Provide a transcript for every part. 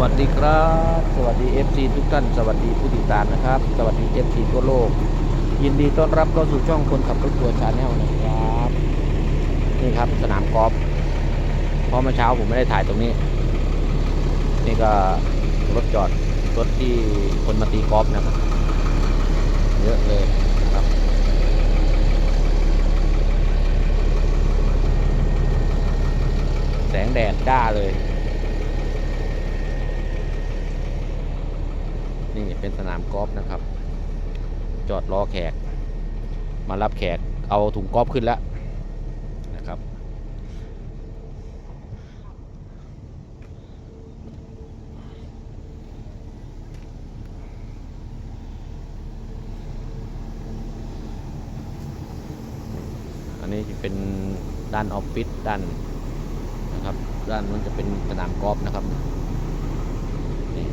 วัสดีครับ สวัสดี FC ทุกท่าน สวัสดีผู้ติดตามนะครับ สวัสดี FC ทั่วโลก ยินดีต้อนรับเข้าสู่ช่องคนขับรถทัวร์ชาแนลนะครับ นี่ครับสนามกอล์ฟเพราะเมื่อเช้าผมไม่ได้ถ่ายตรงนี้ นี่ก็รถจอดรถที่คนมาตีกอล์ฟนะครับ เยอะเลยครับแสงแดดจ้าเลย นี่ เป็นสนามกอล์ฟนะครับ จอดรอแขก มารับแขกเอาถุงกอล์ฟขึ้นแล้วนะครับ อันนี้จะเป็นด้านออฟฟิศด้านนะครับ ด้านนู้นจะเป็นสนามกอล์ฟนะครับนี่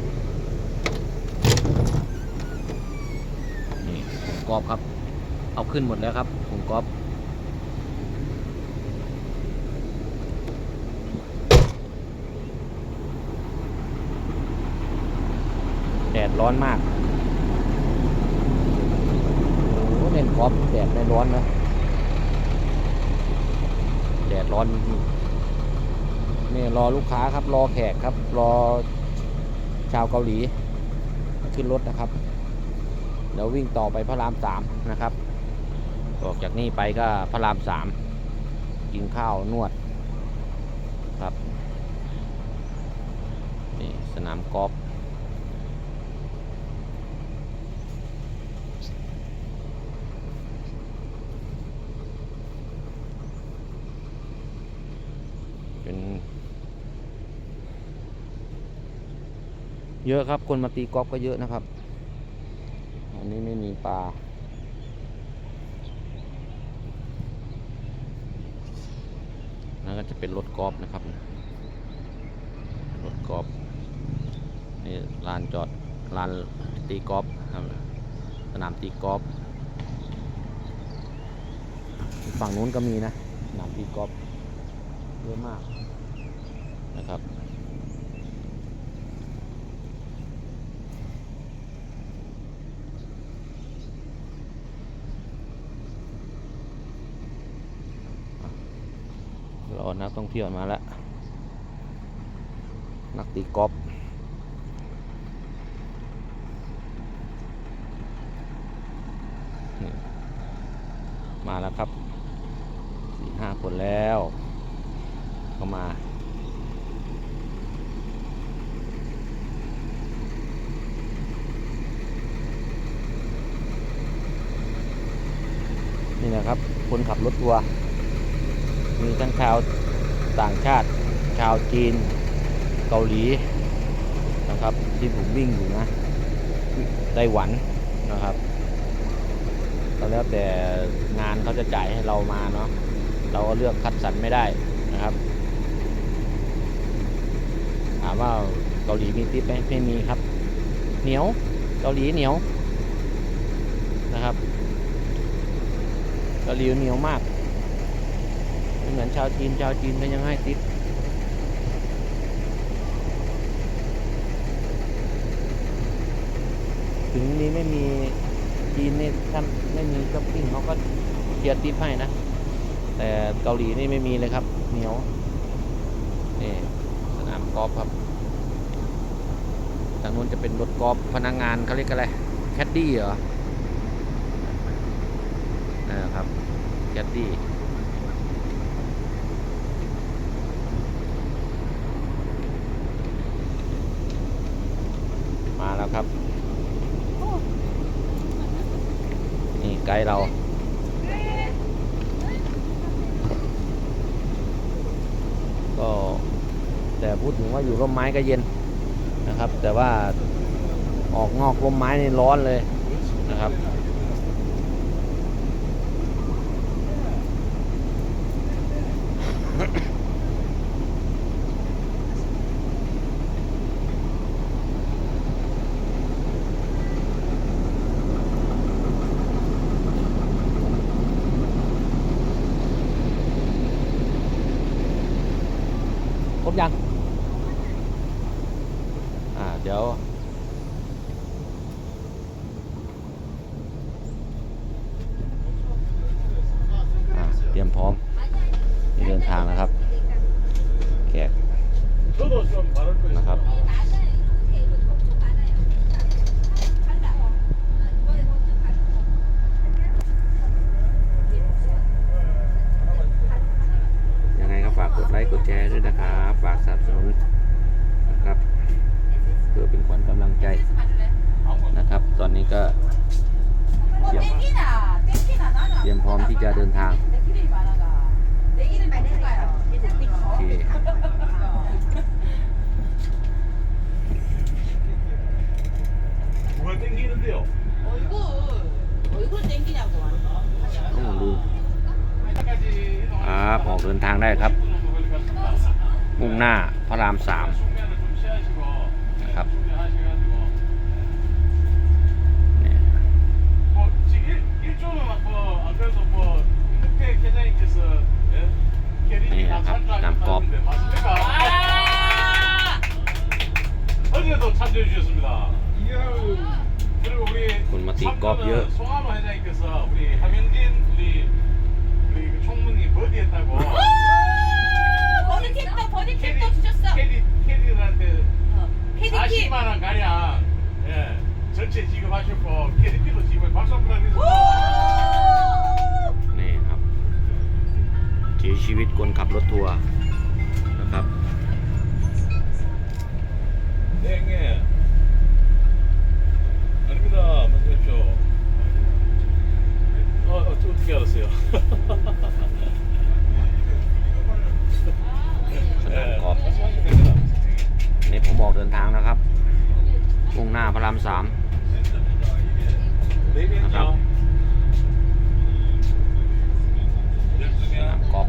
นี่ถุง กอบครับ เอาขึ้นหมดแล้วครับถุงกอบแดดร้อนมากโอ้โหเล่นกอล์ฟแดดไม่ร้อนนะแดดร้อนนี่รอลูกค้าครับ รอแขกครับ รอชาวเกาหลี ขึ้นรถนะครับ เดี๋ยววิ่งต่อไปพระรามสามนะครับ ออกจากนี่ไปก็พระรามสามกินข้าวนวดครับนี่สนามกอล์ฟเป็นเยอะครับคนมาตีกอล์ฟก็เยอะนะครับ นี้ไม่มีปลา นั่นก็จะเป็นรถกอล์ฟนะครับ รถกอล์ฟนี่ลานจอดลานตีกอล์ฟครับ สนามตีกอล์ฟฝั่งนู้นก็มีนะสนามตีกอล์ฟเยอะมากนะครับ ร อนักท่องเที่ยวมาแล้ว นักตีกอล์ฟมาแล้วครับสี่ห้าคนแล้วเข้ามานี่นะครับ คนขับรถทัวร์ มีทั้งชาวต่างชาติ ชาวจีน เกาหลีนะครับ ที่ผมวิ่งอยู่นะไต้หวันนะครับก็แล้วแต่งานเขาจะจ่ายให้เรามาเนาะเราก็เลือกคัดสรรไม่ได้นะครับ ถามว่าเกาหลีมีทิปไหมไม่มีครับ เหนียวเกาหลีเหนียวนะครับเกาหลีเหนียวมาก เหมือนชาวจีนชาวจีนก็ยังให้ติปถึงนี้ไม่มีจีนนี่ถ้านไม่มีช้อปปิ้งเขาก็เคลียร์ติปให้นะ แต่เกาหลีนี่ไม่มีเลยครับ เหนียวนี่สนามกอล์ฟครับทางนู้นจะเป็นรถกอล์ฟพนักงานเขาเรียกอะไรแคดดี้เหรอนะครับแคดดี้ มาแล้วครับ นี่ ไกด์เรา ก็แต่พูดถึงว่าอยู่ร่มไม้ก็เย็นนะครับ แต่ว่าออกนอกร่มไม้นี่ร้อนเลยนะครับ ยังอ่าเดี๋ยวเตรียมพร้อมเดินทางนะครับแขกนะครับยังไงก็ฝากกดไลค์กดแชร์ด้วยนะครับ เตรียมเตรียมพร้อมที่จะเดินทางโอเคต้องดูครับออกเดินทางได้ครับ มุ่งหน้าพระรามสามนะครับ 껍이요. 송하모 회장님께서 우리 함영진 우리 우리 그 총무님 버디했다고 버디캡도 버디캡도 주셨어. 캐디 캐디들한테 캐디캡. 40만 원 가량 예 전체 지급하셨고 캐디피로 지금 박수 한번 하겠습니다. นี่ครับเสียชีวิตคนขับรถทัวร์ 어떻게 알았어요? สนามกอล์ฟ 말씀하시면 됩니다. นี่ผมออกเดินทางแล้วครับ มุ่งหน้าพระรามสาม 네 명이요. 아까. สนาม 12명. กอล์ฟ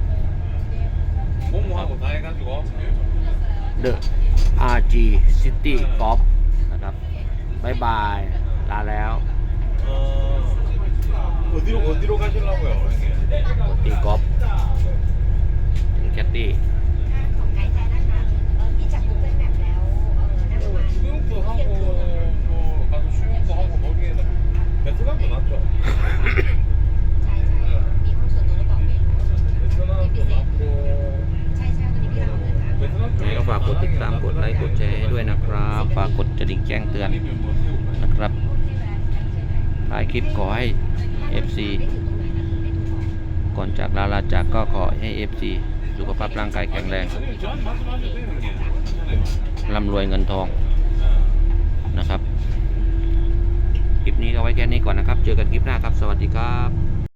공모하고 다 해가지고. The RG City Golf นะครับบายบาย ลาแล้ว 어, 어디로, 어디로 가시려고요, 형님? กดตีกอล์ฟถึงแคตตี้ ของไกด์แท้นะคะเออพี่จาก Google Map แล้วเออนั่งประมาณ 수영도 하고, 뭐, 가서 수영도 하고, 거기에 베트남도 났죠. ก่อนจากลาลาจากก็ขอให้เอฟซีสุขภาพร่างกายแข็งแรงร่ำรวยเงินทองนะครับ คลิปนี้ก็ไว้แค่นี้ก่อนนะครับ เจอกันคลิปหน้าครับ สวัสดีครับ